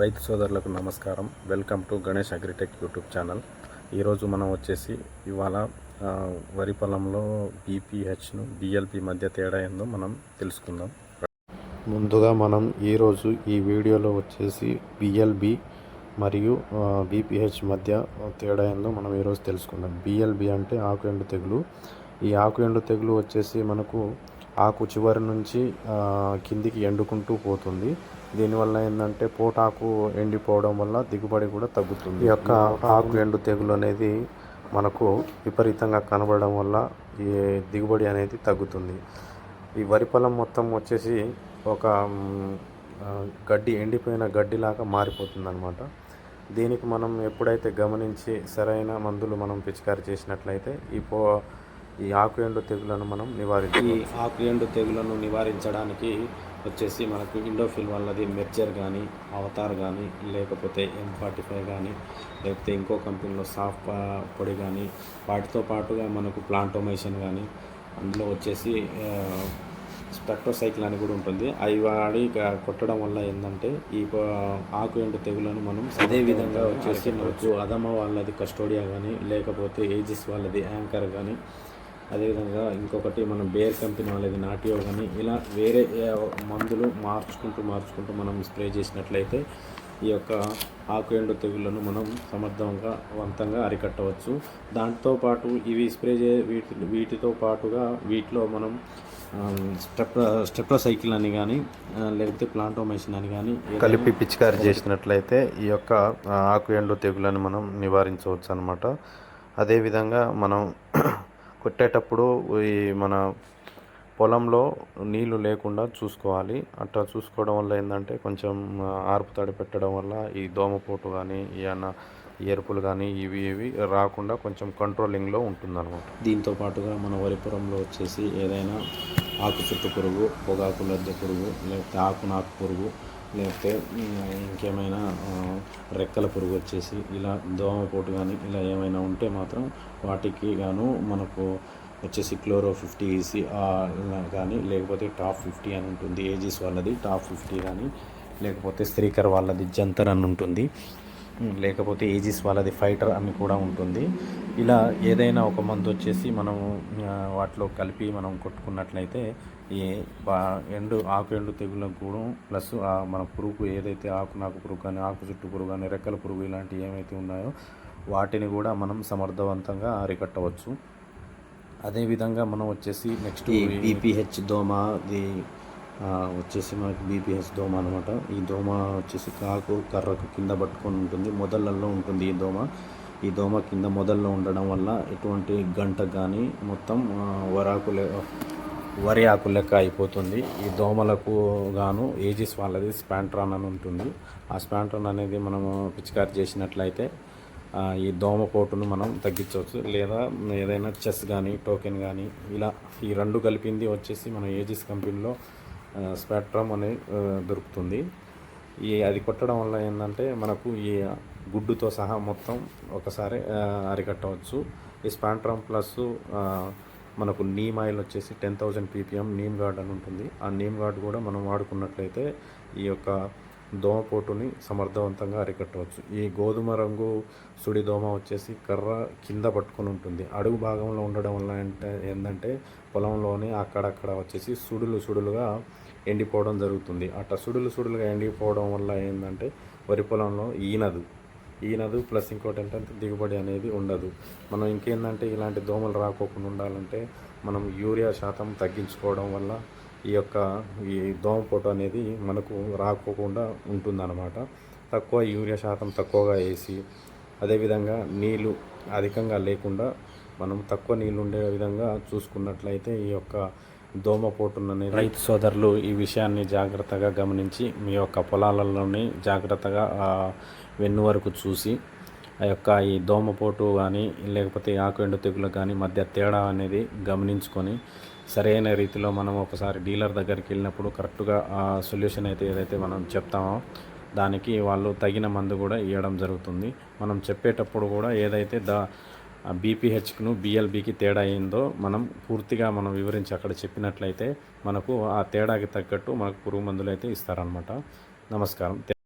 రైతు సోదరులకు నమస్కారం. Welcome to Ganesh agritech YouTube channel. ఈరోజు మనం వచ్చేసి ఇవాళ వరి పొలంలో బీపీహెచ్ను బిఎల్పి మధ్య తేడా ఏందో మనం తెలుసుకుందాం. ముందుగా మనం ఈరోజు ఈ వీడియోలో వచ్చేసి బిఎల్బి మరియు బీపీహెచ్ మధ్య తేడా ఏందో మనం ఈరోజు తెలుసుకుందాం. బిఎల్బి అంటే ఆకు ఎండు తెగులు. ఈ ఆకు ఎండు తెగులు వచ్చేసి మనకు ఆకు చివరి నుంచి కిందికి ఎండుకుంటూ పోతుంది. దీనివల్ల ఏంటంటే పోటాకు ఎండిపోవడం వల్ల దిగుబడి కూడా తగ్గుతుంది. ఈ యొక్క ఆకు ఎండు తెగులు అనేది మనకు విపరీతంగా కనబడడం వల్ల ఈ దిగుబడి అనేది తగ్గుతుంది. ఈ వరి పొలం మొత్తం వచ్చేసి ఒక గడ్డి ఎండిపోయిన గడ్డిలాగా మారిపోతుంది అనమాట దీనికి మనం ఎప్పుడైతే గమనించి సరైన మందులు మనం పిచికారి చేసినట్లయితే ఈ పో ఈ ఆకు ఎండు తెగులను మనం నివారించ ఈ ఆకు ఎండు తెగులను నివారించడానికి వచ్చేసి మనకు ఇండోఫిల్ వాళ్ళది మెర్జర్ కానీ అవతార్ కానీ లేకపోతే ఎం ఫార్టీ ఫైవ్ కానీ లేకపోతే ఇంకో కంపెనీలో సాఫ్ పొడి కానీ వాటితో పాటుగా మనకు ప్లాంటోమేషన్ కానీ అందులో వచ్చేసి స్పెక్ట్రోసైకిల్ అని కూడా ఉంటుంది. అవి వాడి కొట్టడం వల్ల ఏంటంటే ఈ ఆకు ఎండు తెగులను మనం అదే విధంగా వచ్చేసి మనకు అదమ వాళ్ళది కస్టోడియా కానీ లేకపోతే ఏజిస్ వాళ్ళది యాంకర్ కానీ అదేవిధంగా ఇంకొకటి మనం బేర్ కంపెనీ వాళ్ళది నాటియో కానీ ఇలా వేరే మందులు మార్చుకుంటూ మార్చుకుంటూ మనం స్ప్రే చేసినట్లయితే ఈ యొక్క ఆకు ఎండు తెగుళ్ళను మనం సమర్థవంగా వంతంగా అరికట్టవచ్చు. దాంతో పాటు ఇవి స్ప్రే చే వీటి వీటితో పాటుగా వీటిలో మనం స్టెప్ స్టెప్రోసైకిల్ అని కానీ లేకపోతే ప్లాంటోమేషన్ అని కానీ కలిపి పిచికారి చేసినట్లయితే ఈ యొక్క ఆకు ఎండు తెగులను మనం నివారించవచ్చు అనమాట అదేవిధంగా మనం కొట్టేటప్పుడు ఈ మన పొలంలో నీళ్ళు లేకుండా చూసుకోవాలి. అట్లా చూసుకోవడం వల్ల ఏంటంటే కొంచెం ఆర్పు తడి పెట్టడం వల్ల ఈ దోమపోటు కానీ ఏమన్నా ఎరుపులు కానీ ఇవి ఇవి రాకుండా కొంచెం కంట్రోలింగ్లో ఉంటుందన్నమాట. దీంతో పాటుగా మన వరి పొలంలో వచ్చేసి ఏదైనా ఆకు చుట్టు పురుగు పొగాకు లద్దె పురుగు లేకపోతే ఆకు నాకు పురుగు లేకపోతే ఇంకేమైనా రెక్కల పురుగు వచ్చేసి ఇలా దోమపోటు కానీ ఇలా ఏమైనా ఉంటే మాత్రం వాటికి గాను మనకు వచ్చేసి క్లోరో ఫిఫ్టీ ఈసీ కానీ లేకపోతే టాప్ ఫిఫ్టీ అని ఉంటుంది. ఏజీస్ వాళ్ళది టాప్ ఫిఫ్టీ కానీ లేకపోతే స్త్రీకర్ వాళ్ళది జంతర్ అని ఉంటుంది. లేకపోతే ఏజిస్ వాళ్ళది ఫైటర్ అని కూడా ఉంటుంది. ఇలా ఏదైనా ఒక మందు వచ్చేసి మనం ఆ, వాటిలో కలిపి మనం కొట్టుకున్నట్లయితే బా ఎండు ఆకు ఎండు తెగులకు కూడా ప్లస్ మన పురుగు ఏదైతే ఆకు నాకు పురుగు కానీ ఆకు చుట్టు పురుగు కానీ రెక్కల పురుగు ఇలాంటివి ఏమైతే ఉన్నాయో వాటిని కూడా మనం సమర్థవంతంగా అరికట్టవచ్చు. అదేవిధంగా మనం వచ్చేసి నెక్స్ట్ బీపీహెచ్ దోమ ఆ, వచ్చేసి మనకి బీపీఎస్ దోమ అనమాట ఈ దోమ వచ్చేసి కాకు కర్రకు కింద పట్టుకొని ఉంటుంది మొదళ్ళల్లో ఉంటుంది ఈ దోమ. ఈ దోమ కింద మొదల్లో ఉండడం వల్ల ఎటువంటి గంట కానీ మొత్తం వరాకు లే వరి ఆకు లెక్క అయిపోతుంది. ఈ దోమలకు గాను ఏజిస్ వాళ్ళది స్పాంట్రాన్ అని ఉంటుంది. ఆ స్పాంట్రాన్ అనేది మనము పిచికారి చేసినట్లయితే ఈ ఈ దోమపోటును మనం తగ్గించవచ్చు. లేదా ఏదైనా చెస్ కానీ టోకెన్ కానీ ఇలా ఈ రెండు కలిపింది వచ్చేసి మన ఏజిస్ కంపెనీలో స్పెక్ట్రమ్ అనేది దొరుకుతుంది. ఈ అది కొట్టడం వల్ల ఏంటంటే మనకు ఈ గుడ్డుతో సహా మొత్తం ఒకసారి అరికట్టవచ్చు. ఈ స్పాంట్రమ్ ప్లస్ మనకు నీమ్ ఆయిల్ వచ్చేసి ten thousand P P M neem guard అని ఉంటుంది. ఆ నీమ్ గార్డ్ కూడా మనం వాడుకున్నట్లయితే ఈ యొక్క దోమపోటుని సమర్థవంతంగా అరికట్టవచ్చు. ఈ గోధుమ రంగు సుడి దోమ వచ్చేసి కర్ర కింద పట్టుకొని ఉంటుంది. అడుగు భాగంలో ఉండడం వల్ల అంటే ఏంటంటే పొలంలోనే అక్కడక్కడ వచ్చేసి సుడులు సుడులుగా ఎండిపోవడం జరుగుతుంది. అట్లా సుడులు సుడులుగా ఎండిపోవడం వల్ల ఏంటంటే వరి పొలంలో ఈనదు. ఈనదు ప్లస్ ఇంకోటి ఏంటంటే దిగుబడి అనేది ఉండదు. మనం ఇంకేందంటే ఇలాంటి దోమలు రాకోకుండా ఉండాలంటే మనం యూరియా శాతం తగ్గించుకోవడం వల్ల ఈ యొక్క ఈ దోమపోటు అనేది మనకు రాకోకుండా ఉంటుందన్నమాట. తక్కువ యూరియా శాతం తక్కువగా వేసి అదేవిధంగా నీళ్ళు అధికంగా లేకుండా మనం తక్కువ నీళ్ళు ఉండే విధంగా చూసుకున్నట్లయితే ఈ యొక్క దోమపోటునని రైతు సోదరులు ఈ విషయాన్ని జాగ్రత్తగా గమనించి మీ యొక్క పొలాలలోని జాగ్రత్తగా వెన్ను వరకు చూసి ఆ యొక్క ఈ దోమపోటు కానీ లేకపోతే ఆకు ఎండు తెగులు కానీ మధ్య తేడా అనేది గమనించుకొని సరైన రీతిలో మనం ఒకసారి డీలర్ దగ్గరికి వెళ్ళినప్పుడు కరెక్ట్గా ఆ సొల్యూషన్ అయితే ఏదైతే మనం చెప్తామో దానికి వాళ్ళు తగిన మందు కూడా ఇవ్వడం జరుగుతుంది. మనం చెప్పేటప్పుడు కూడా ఏదైతే దా బీపీహెచ్ను బిఎల్బికి తేడా అయిందో మనం పూర్తిగా మనం వివరించి అక్కడ చెప్పినట్లయితే మనకు ఆ తేడాకి తగ్గట్టు మనకు పురుగు మందులు అయితే ఇస్తారనమాట నమస్కారం.